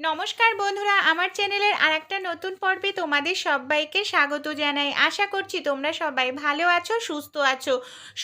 নমস্কার বন্ধুরা, আমার চ্যানেলের আর একটা নতুন পর্বে তোমাদের সবাইকে স্বাগত জানাই। আশা করছি তোমরা সবাই ভালো আছো, সুস্থ আছো।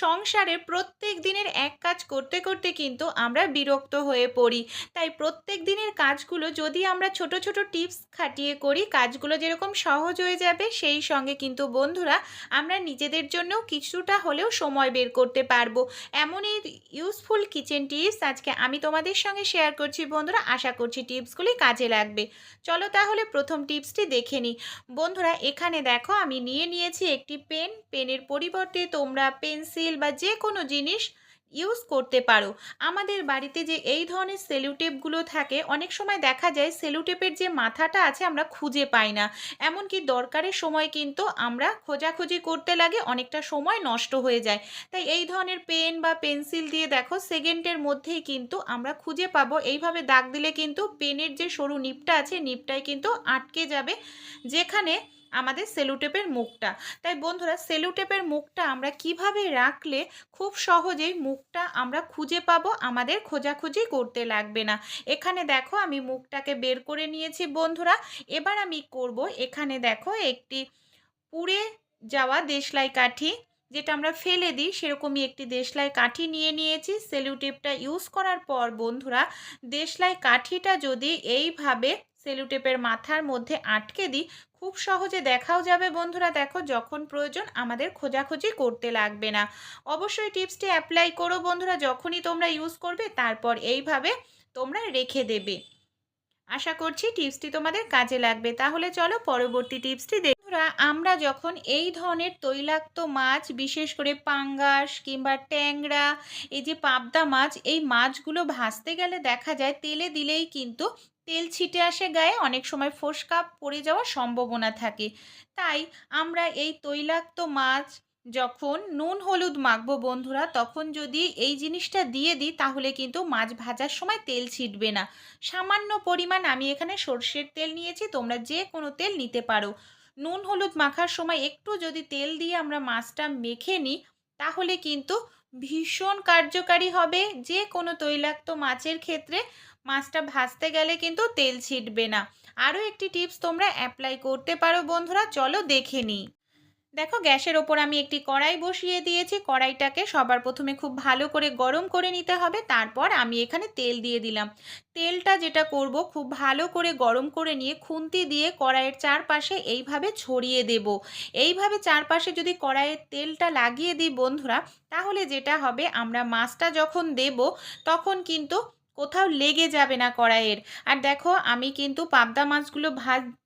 সংসারের প্রত্যেক দিনের এক কাজ করতে করতে কিন্তু আমরা বিরক্ত হয়ে পড়ি। তাই প্রত্যেক দিনের কাজগুলো যদি আমরা ছোট ছোট টিপস খাটিয়ে করি, কাজগুলো যেরকম সহজ হয়ে যাবে, সেই সঙ্গে কিন্তু বন্ধুরা আমরা নিজেদের জন্যও কিছুটা হলেও সময় বের করতে পারব। এমনই ইউজফুল কিচেন টিপস আজকে আমি তোমাদের সঙ্গে শেয়ার করছি বন্ধুরা। আশা করছি টিপসগুলি কাজে লাগবে। চলো তাহলে প্রথম টিপসটি দেখে নিই। বন্ধুরা, এখানে দেখো, আমি নিয়ে নিয়েছি একটি পেন। পেনের পরিবর্তে তোমরা পেন্সিল বা যে কোনো জিনিস ইউজ করতে পারো। আমাদের বাড়িতে যে এই ধরনের সেলুটেপগুলো থাকে, অনেক সময় দেখা যায় সেলুটেপের যে মাথাটা আছে আমরা খুঁজে পাই না। এমনকি দরকারের সময় কিন্তু আমরা খোঁজাখুঁজি করতে লাগে, অনেকটা সময় নষ্ট হয়ে যায়। তাই এই ধরনের পেন বা পেন্সিল দিয়ে দেখো সেকেন্ডের মধ্যেই কিন্তু আমরা খুঁজে পাবো। এইভাবে দাগ দিলে কিন্তু পেনের যে সরু নিপটা আছে নিপটায় কিন্তু আটকে যাবে। যেখানে আমাদের সেলুটেপের মুখটা। তাই বন্ধুরা, সেলুটেপের মুখটা আমরা কীভাবে রাখলে খুব সহজেই মুখটা আমরা খুঁজে পাবো আমাদের খোঁজাখুঁজি করতে লাগবে না। এখানে দেখো আমি মুখটাকে বের করে নিয়েছি বন্ধুরা। এবার আমি করব, এখানে দেখো একটি পুড়ে যাওয়া দেশলাই কাঠি, যেটা আমরা ফেলে দিই, সেরকমই একটি দেশলাই কাঠি নিয়ে নিয়েছি। সেলুটেপটা ইউজ করার পর বন্ধুরা, দেশলাই কাঠিটা যদি এইভাবে সেলুটেপের মাথার মধ্যে আটকে দিই, খুব সহজে দেখাও যাবে। বন্ধুরা, দেখো যখন প্রয়োজন আমাদের খোঁজাখুঁজি করতে লাগবে না। অবশ্যই টিপসটি অ্যাপ্লাই করো বন্ধুরা, যখনই তোমরা ইউজ করবে তারপর এইভাবে তোমরা রেখে দেবে। আশা করছি টিপসটি তোমাদের কাজে লাগবে। তাহলে চলো পরবর্তী টিপসটি বন্ধুরা, আমরা যখন এই ধরনের তৈলাক্ত মাছ, বিশেষ করে পাঙ্গাস কিংবা ট্যাংরা, এই যে পাবদা মাছ, এই মাছগুলো ভাজতে গেলে দেখা যায় তেলে দিলেই কিন্তু তেল ছিটে আসে গায়ে, অনেক সময় ফোসকা পড়ে যাওয়ার সম্ভাবনা থাকে। তাই আমরা এই তৈলাক্ত মাছ যখন নুন, হলুদ মাখবো বন্ধুরা, তখন যদি এই জিনিসটা দিয়ে দিই, তাহলে কিন্তু মাছ ভাজার সময় তেল ছিটবে না। সামান্য পরিমাণ আমি এখানে সর্ষের তেল নিয়েছি, তোমরা যে কোনো তেল নিতে পারো। নুন, হলুদ মাখার সময় একটু যদি তেল দিয়ে আমরা মাছটা মেখে নিই, তাহলে কিন্তু ভীষণ কার্যকারী হবে। যে কোনো তৈলাক্ত মাছের ক্ষেত্রে মাছটা ভাজতে গেলে কিন্তু তেল ছিটবে না। আরও একটি টিপস তোমরা অ্যাপ্লাই করতে পারো বন্ধুরা, চলো দেখে নিই। দেখো, গ্যাসের ওপর আমি একটি কড়াই বসিয়ে দিয়েছি। কড়াইটাকে সবার প্রথমে খুব ভালো করে গরম করে নিতে হবে, তারপর আমি এখানে তেল দিয়ে দিলাম। তেলটা যেটা করব, খুব ভালো করে গরম করে নিয়ে খুন্তি দিয়ে কড়াইয়ের চারপাশে এইভাবে ছড়িয়ে দেব। এইভাবে চারপাশে যদি কড়াইয়ের তেলটা লাগিয়ে দিই বন্ধুরা, তাহলে যেটা হবে, আমরা মাছটা যখন দেব, তখন কিন্তু কোথাও লেগে যাবে না কড়াইয়ের। আর দেখো আমি কিন্তু পাবদা মাছগুলো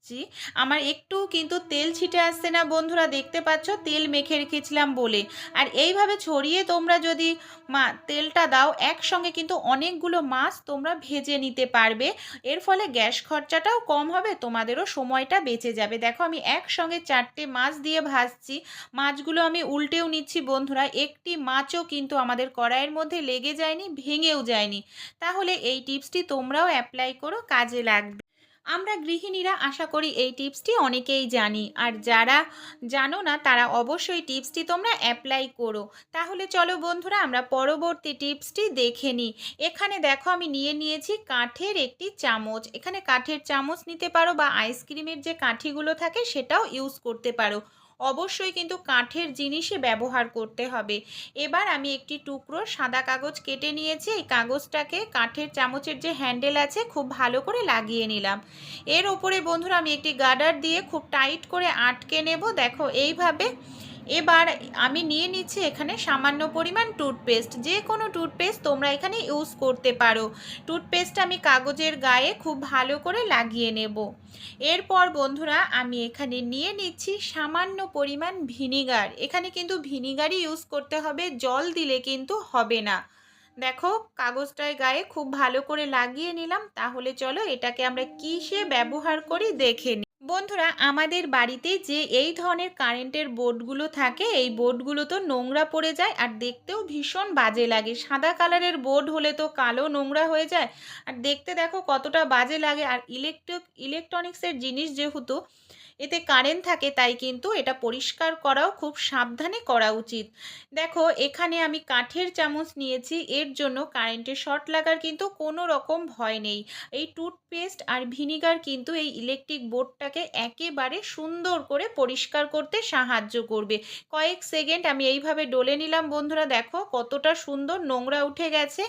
ভাজছি আমার একটু কিন্তু তেল ছিটে আসছে না, বন্ধুরা, দেখতে পাচ্ছ? তেল মেখে রেখেছিলাম বলে। আর এইভাবে ছড়িয়ে তোমরা যদি মা, তেলটা দাও, একসঙ্গে কিন্তু অনেকগুলো মাছ তোমরা ভেজে নিতে পারবে। এর ফলে গ্যাস খরচাটাও কম হবে, তোমাদেরও সময়টা বেঁচে যাবে। দেখো, আমি একসঙ্গে চারটে মাছ দিয়ে ভাজছি। মাছগুলো আমি উল্টেও নিচ্ছি, বন্ধুরা। একটি মাছও কিন্তু আমাদের কড়াইয়ের মধ্যে লেগে যায়নি, ভেঙেও যায়নি। তাহলে এই টিপসটি তোমরাও অ্যাপ্লাই করো, কাজে লাগবে। আমরা গৃহিণীরা আশা করি এই টিপসটি অনেকেই জানি। আর যারা জানো না, তারা অবশ্যই টিপসটি তোমরা অ্যাপ্লাই করো। তাহলে চলো বন্ধুরা, আমরা পরবর্তী টিপসটি দেখে নিই। এখানে দেখো, আমি নিয়ে নিয়েছি কাঠের একটি চামচ। এখানে কাঠের চামচ নিতে পারো বা আইসক্রিমের যে কাঠিগুলো থাকে, সেটাও ইউজ করতে পারো। অবশ্যই কিন্তু কাঠের জিনিসই ব্যবহার করতে হবে। এবার আমি একটি টুকরো সাদা কাগজ কেটে নিয়েছি। এই কাগজটাকে কাঠের চামচের যে হ্যান্ডেল আছে খুব ভালো করে লাগিয়ে নিলাম। এর ওপরে বন্ধুরা আমি একটি গার্ডার দিয়ে খুব টাইট করে আটকে নেব। দেখো, এইভাবে এবার আমি নিয়ে নিচ্ছি এখানে সামান্য পরিমাণ টুথপেস্ট যে কোনো টুথপেস্ট তোমরা এখানে ইউজ করতে পারো। টুথপেস্ট আমি কাগজের গায়ে খুব ভালো করে লাগিয়ে নেব। এরপর বন্ধুরা আমি এখানে নিয়ে নিচ্ছি সামান্য পরিমাণ ভিনিগার এখানে কিন্তু ভিনিগারই ইউজ করতে হবে, জল দিলে কিন্তু হবে না। দেখো, কাগজটায় গায়ে খুব ভালো করে লাগিয়ে নিলাম, তাহলে চলো এটাকে আমরা কিসে ব্যবহার করি দেখে বন্ধুরা, আমাদের বাড়িতে যে এই ধরনের কারেন্টের বোর্ডগুলো থাকে, এই বোর্ডগুলো তো নোংরা পড়ে যায় আর দেখতেও ভীষণ বাজে লাগে। সাদা কালারের বোর্ড হলে তো কালো নোংরা হয়ে যায়। আর দেখতে দেখো কতটা বাজে লাগে। আর ইলেকট্রিক, ইলেকট্রনিক্সের জিনিস যেহেতু এতে কারেন্ট থাকে, তাই কিন্তু এটা পরিষ্কার করাও খুব সাবধানে করা উচিত। দেখো, এখানে আমি কাঠের চামচ নিয়েছি, এর জন্য কারেন্টের শর্ট লাগার কিন্তু কোনো রকম ভয় নেই। এই টুথপেস্ট আর ভিনিগার কিন্তু এই ইলেকট্রিক বোর্ডটাকে একেবারে সুন্দর করে পরিষ্কার করতে সাহায্য করবে। কয়েক সেকেন্ড আমি এইভাবে ডলে নিলাম, বন্ধুরা দেখো কতটা সুন্দর নোংরা উঠে গেছে।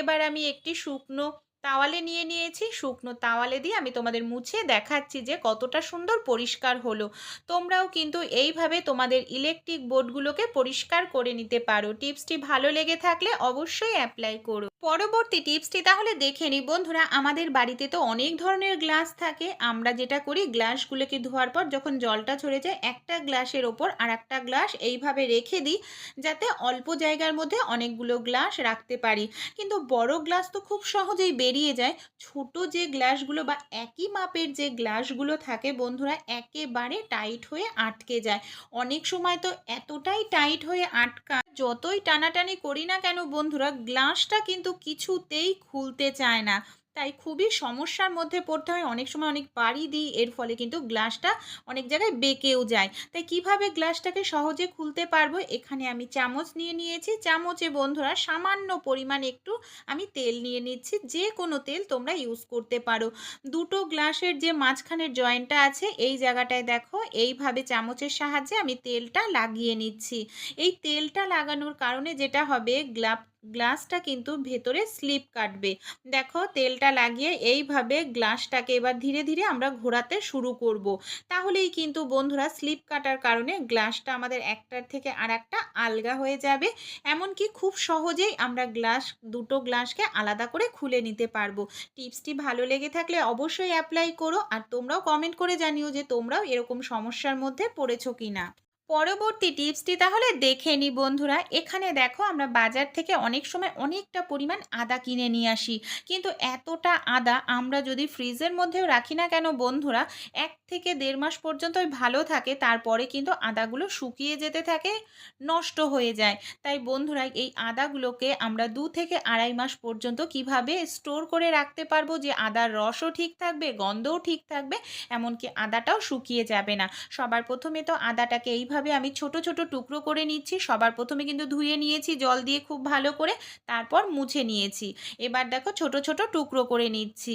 এবার আমি একটি শুকনো তাওয়ালে নিয়ে নিয়েছি, শুকনো তাওয়ালে দিয়ে আমি তোমাদের মুছে দেখাচ্ছি যে কতটা সুন্দর পরিষ্কার হলো। তোমরাও কিন্তু এইভাবে তোমাদের ইলেকট্রিক বোর্ডগুলোকে পরিষ্কার করে নিতে পারো। টিপসটি ভালো লেগে থাকলে অবশ্যই অ্যাপ্লাই করো। পরবর্তী টিপসটি তাহলে দেখে নিই বন্ধুরা, আমাদের বাড়িতে তো অনেক ধরনের গ্লাস থাকে। আমরা যেটা করি গ্লাসগুলোকে ধোয়ার পর যখন জলটা ছড়ে যায়, একটা গ্লাসের ওপর আর একটা গ্লাস এইভাবে রেখে দিই, যাতে অল্প জায়গার মধ্যে অনেকগুলো গ্লাস রাখতে পারি। কিন্তু বড় গ্লাস তো খুব সহজেই বেরিয়ে যায়। ছোট যে গ্লাসগুলো বা একই মাপের যে গ্লাসগুলো থাকে বন্ধুরা, একেবারে টাইট হয়ে আটকে যায়। অনেক সময় তো এতটাই টাইট হয়ে আটকা যতই টানাটানি করি না কেন বন্ধুরা, গ্লাসটা কিন্তু কিছুতেই খুলতে চায় না। তাই খুবই সমস্যার মধ্যে পড়তে হয়। অনেক সময় অনেক বাড়ি দিই, এর ফলে কিন্তু গ্লাসটা অনেক জায়গায় বেঁকেও যায়। তাই কীভাবে গ্লাসটাকে সহজে খুলতে পারব? এখানে আমি চামচ নিয়ে নিয়েছি। চামচে বন্ধুরা সামান্য পরিমাণ একটু আমি তেল নিয়ে নিচ্ছি। যে কোনো তেল তোমরা ইউজ করতে পারো। দুটো গ্লাসের যে মাঝখানের জয়েন্টটা আছে, এই জায়গাটায় দেখো, এইভাবে চামচের সাহায্যে আমি তেলটা লাগিয়ে নিচ্ছি। এই তেলটা লাগানোর কারণে যেটা হবে, গ্লাপ গ্লাসটা কিন্তু ভেতরে স্লিপ কাটবে। দেখো তেলটা লাগিয়ে এইভাবে গ্লাসটাকে এবার ধীরে ধীরে আমরা ঘোরাতে শুরু করব। তাহলেই কিন্তু বন্ধুরা স্লিপ কাটার কারণে গ্লাসটা আমাদের একটার থেকে আর একটা আলগা হয়ে যাবে। এমনকি খুব সহজেই আমরা গ্লাস দুটো গ্লাসকে আলাদা করে খুলে নিতে পারব। টিপসটি ভালো লেগে থাকলে অবশ্যই অ্যাপ্লাই করো আর তোমরাও কমেন্ট করে জানিও যে তোমরাও এরকম সমস্যার মধ্যে পড়েছো কিনা। পরবর্তী টিপসটি তাহলে দেখে নি বন্ধুরা। এখানে দেখো আমরা বাজার থেকে অনেক সময় অনেকটা পরিমাণ আদা কিনে নিয়ে আসি। কিন্তু এতটা আদা আমরা যদি ফ্রিজের মধ্যেও রাখি না কেন বন্ধুরা, এক থেকে দেড় মাস পর্যন্তই ভালো থাকে, তারপরে কিন্তু আদাগুলো শুকিয়ে যেতে থাকে, নষ্ট হয়ে যায়। তাই বন্ধুরা, এই আদাগুলোকে আমরা দু থেকে আড়াই মাস পর্যন্ত কীভাবে স্টোর করে রাখতে পারব যে আদার রসও ঠিক থাকবে, গন্ধও ঠিক থাকবে, এমনকি আদাটাও শুকিয়ে যাবে না। সবার প্রথমে তো আদাটাকে এইভাবে এইভাবে আমি ছোট ছোট টুকরো করে নিচ্ছি, সবার প্রথমে কিন্তু ধুয়ে নিয়েছি, জল দিয়ে খুব ভালো করে, তারপর মুছে নিয়েছি। এবার দেখো ছোট ছোট টুকরো করে নিচ্ছি।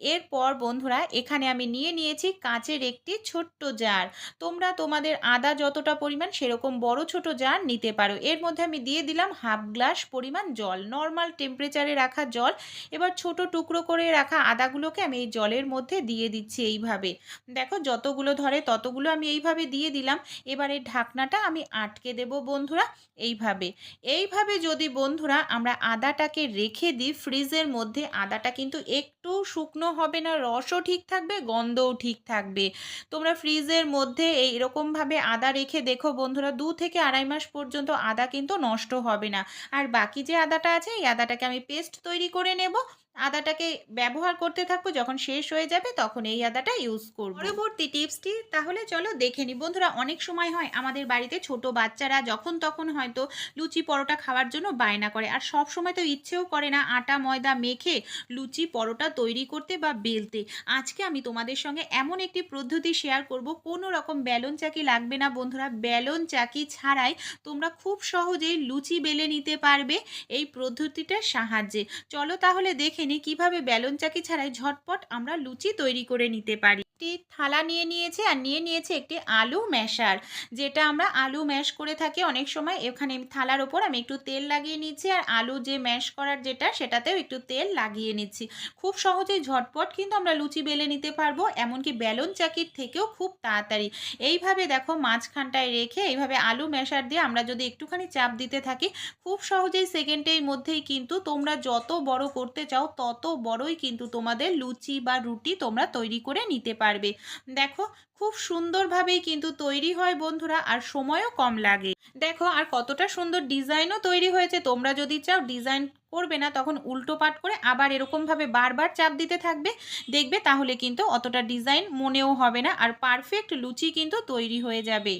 এরপর বন্ধুরা, এখানে আমি নিয়ে নিয়েছি কাঁচের একটি ছোট্ট জার। তোমরা তোমাদের আদা যতটা পরিমাণ সেরকম বড় ছোট জার নিতে পারো। এর মধ্যে আমি দিয়ে দিলাম হাফ গ্লাস পরিমাণ জল, নর্মাল টেম্পারেচারে রাখা জল। এবার ছোট টুকরো করে রাখা আদাগুলোকে আমি এই জলের মধ্যে দিয়ে দিচ্ছি এইভাবে। দেখো, যতগুলো ধরে ততগুলো আমি এইভাবে দিয়ে দিলাম। এবার এই ঢাকনাটা আমি আটকে দেব বন্ধুরা, এইভাবে। এইভাবে যদি বন্ধুরা আমরা আদাটাকে রেখে দিই, ফ্রিজের মধ্যে আদাটা কিন্তু একটু শুকনো হবে না, রসও ঠিক থাকবে, গন্ধও ঠিক থাকবে। তোমরা ফ্রিজের মধ্যে এই এইরকমভাবে আদা রেখে দেখো বন্ধুরা, দু থেকে আড়াই মাস পর্যন্ত আদা কিন্তু নষ্ট হবে না। আর বাকি যে আদাটা আছে, এই আদাটাকে আমি পেস্ট তৈরি করে নেব। আদাটাকে ব্যবহার করতে থাকব যখন শেষ হয়ে যাবে তখন এই আদাটা ইউজ করব। পরবর্তী টিপসটি, তাহলে চলো দেখে নিই বন্ধুরা, অনেক সময় হয় আমাদের বাড়িতে ছোট বাচ্চারা যখন তখন হয়তো লুচি পরোটা খাওয়ার জন্য বায়না করে। আর সব সময় তো ইচ্ছেও করে না আটা, ময়দা মেখে লুচি পরোটা তৈরি করতে বা বেলতে। আজকে আমি তোমাদের সঙ্গে এমন একটি পদ্ধতি শেয়ার করব, কোনো রকম ব্যালন চাকি লাগবে না বন্ধুরা। ব্যালন চাকি ছাড়াই তোমরা খুব সহজেই লুচি বেলে নিতে পারবে এই পদ্ধতিটার সাহায্যে। চলো তাহলে দেখে নিই কীভাবে ব্যালন চাকি ছাড়াই ঝটপট আমরা লুচি তৈরি করে নিতে পারি। একটি থালা নিয়ে নিয়েছে আর নিয়ে নিয়েছে একটি আলু ম্যাশার, যেটা আমরা আলু ম্যাশ করে থাকি অনেক সময়। এখানে থালার ওপর আমি একটু তেল লাগিয়ে নিচ্ছি আর আলু যে ম্যাশ করার যেটা, সেটাতেও একটু তেল লাগিয়ে নিচ্ছি। খুব সহজেই ঝটপট কিন্তু আমরা লুচি বেলে নিতে পারব, এমনকি ব্যালন চাকির থেকেও খুব তাড়াতাড়ি। এইভাবে দেখো মাঝখানটায় রেখে এইভাবে আলু ম্যাশার দিয়ে আমরা যদি একটুখানি চাপ দিতে থাকি, খুব সহজেই সেকেন্ডের মধ্যেই কিন্তু তোমরা যত বড় করতে চাও, তত বড়ই কিন্তু তোমাদের লুচি বা রুটি তোমরা তৈরি করে নিতে পারবে। দেখো, খুব সুন্দরভাবেই কিন্তু তৈরি হয় বন্ধুরা, আর সময়ও কম লাগে। দেখো, আর কতটা সুন্দর ডিজাইনও তৈরি হয়েছে। তোমরা যদি চাও ডিজাইন করবে না, তখন উল্টো পাট করে আবার এরকমভাবে বারবার চাপ দিতে থাকবে। দেখবে তাহলে কিন্তু অতটা ডিজাইন মনেও হবে না, আর পারফেক্ট লুচি কিন্তু তৈরি হয়ে যাবে।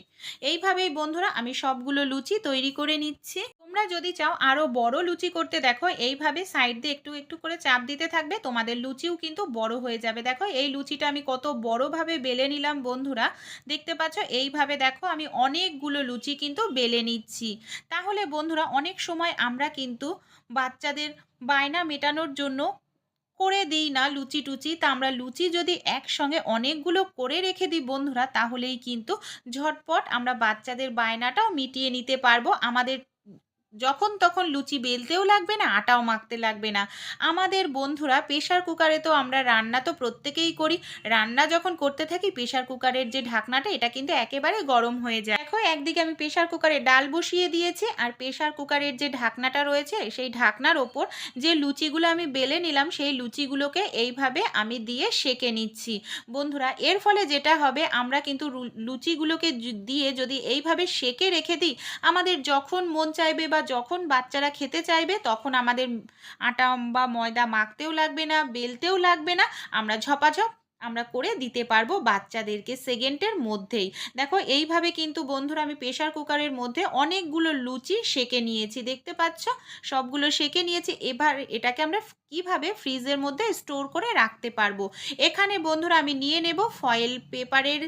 এইভাবেই বন্ধুরা, আমি সবগুলো লুচি তৈরি করে নিচ্ছি। তোমরা যদি চাও আরও বড় লুচি করতে, দেখো এইভাবে সাইড দিয়ে একটু একটু করে চাপ দিতে থাকবে, তোমাদের লুচিও কিন্তু বড় হয়ে যাবে। দেখো এই লুচিটা আমি কত বড়ভাবে বেলে নিলাম বন্ধুরা। দেখতে পাচ্ছ, এইভাবে দেখো আমি অনেকগুলো লুচি কিন্তু বেলে নিচ্ছি। তাহলে বন্ধুরা অনেক সময় আমরা কিন্তু বাচ্চাদের বায়না মেটানোর জন্য করে দিই না লুচি টুচি। তা আমরা লুচি যদি একসঙ্গে অনেকগুলো করে রেখে দিই বন্ধুরা, তাহলেই কিন্তু ঝটপট আমরা বাচ্চাদের বায়নাটাও মিটিয়ে নিতে পারব। আমাদের যখন তখন লুচি বেলতেও লাগবে না, আটাও মাখতে লাগবে না। আমাদের বন্ধুরা প্রেশার কুকারে তো আমরা রান্না তো প্রত্যেকেই করি। রান্না যখন করতে থাকি প্রেশার কুকারের যে ঢাকনাটা, এটা কিন্তু একেবারে গরম হয়ে যায়। দেখো, একদিকে আমি প্রেশার কুকারে ডাল বসিয়ে দিয়েছি আর প্রেশার কুকারের যে ঢাকনাটা রয়েছে, সেই ঢাকনার ওপর যে লুচিগুলো আমি বেলে নিলাম, সেই লুচিগুলোকে এইভাবে আমি দিয়ে সেকে নিচ্ছি। বন্ধুরা, এর ফলে যেটা হবে, আমরা কিন্তু লুচিগুলোকে দিয়ে যদি এইভাবে সেকে রেখে দিই, আমাদের যখন মন চাইবে বা যখন বাচ্চারা খেতে চাইবে, তখন আমাদের আটা বা ময়দা মাখতেও লাগবে না, বেলতেও লাগবে না। আমরা ঝপাঝপ আমরা করে দিতে পারব বাচ্চাদেরকে সেকেন্ডের মধ্যেই। দেখো, এইভাবে কিন্তু বন্ধুরা আমি প্রেশার কুকারের মধ্যে অনেকগুলো লুচি সেকে নিয়েছি, দেখতে পাচ্ছ? সবগুলো সেকে নিয়েছি। এবার এটাকে আমরা কীভাবে ফ্রিজের মধ্যে স্টোর করে রাখতে পারব? এখানে বন্ধুরা আমি নিয়ে নেব ফয়েল পেপারের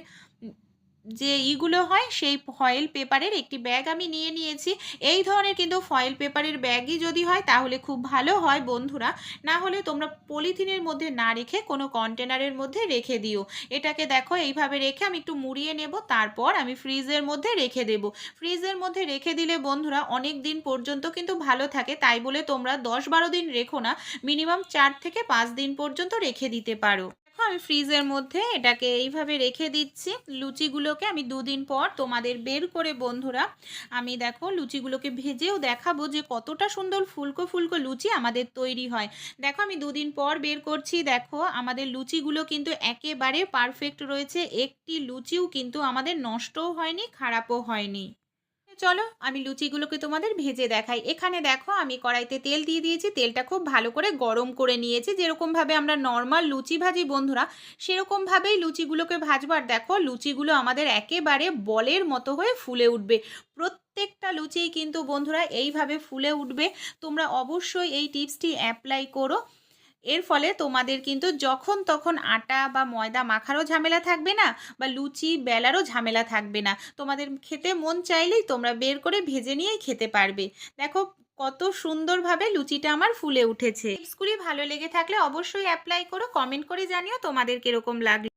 যে ইগুলো হয় সেই ফয়েল পেপারের একটি ব্যাগ আমি নিয়ে নিয়েছি। এই ধরনের কিন্তু ফয়েল পেপারের ব্যাগই যদি হয় তাহলে খুব ভালো হয় বন্ধুরা। না হলে তোমরা পলিথিনের মধ্যে না রেখে কোনো কন্টেনারের মধ্যে রেখে দিও। এটাকে দেখো এইভাবে রেখে আমি একটু মুড়িয়ে নেব, তারপর আমি ফ্রিজের মধ্যে রেখে দেব। ফ্রিজের মধ্যে রেখে দিলে বন্ধুরা অনেক দিন পর্যন্ত কিন্তু ভালো থাকে, তাই বলে তোমরা দশ বারো দিন রেখো না মিনিমাম চার থেকে পাঁচ দিন পর্যন্ত রেখে দিতে পারো। আমি ফ্রিজের মধ্যে এটাকে এইভাবে রেখে দিচ্ছি। লুচিগুলোকে আমি দুদিন পর তোমাদের বের করে, বন্ধুরা, আমি দেখো লুচিগুলোকে ভেজেও দেখাবো যে কতটা সুন্দর ফুলকো ফুলকো লুচি আমাদের তৈরি হয়। দেখো আমি দুদিন পর বের করছি, দেখো আমাদের লুচিগুলো কিন্তু একেবারে পারফেক্ট রয়েছে। একটি লুচিও কিন্তু আমাদের নষ্টও হয়নি, খারাপও হয়নি। চলো আমি লুচিগুলোকে তোমাদের ভেজে দেখাই। এখানে দেখো আমি কড়াইতে তেল দিয়ে দিয়েছি, তেলটা খুব ভালো করে গরম করে নিয়েছি। যেরকমভাবে আমরা নর্মাল লুচি ভাজি বন্ধুরা, সেরকমভাবেই লুচিগুলোকে ভাজবো। আর দেখো, লুচিগুলো আমাদের একেবারে বলের মতো হয়ে ফুলে উঠবে। প্রত্যেকটা লুচিই কিন্তু বন্ধুরা এইভাবে ফুলে উঠবে। তোমরা অবশ্যই এই টিপসটি অ্যাপ্লাই করো। এর ফলে তোমাদের কিন্তু যখন তখন আটা বা ময়দা মাখারও ঝামেলা থাকবে না বা লুচি বেলারও ঝামেলা থাকবে না। তোমাদের খেতে মন চাইলেই তোমরা বের করে ভেজে নিয়েই খেতে পারবে। দেখো কত সুন্দরভাবে লুচিটা আমার ফুলে উঠেছে। টিপসগুলি ভালো লেগে থাকলে অবশ্যই অ্যাপ্লাই করো কমেন্ট করে জানিও তোমাদের কীরকম লাগল।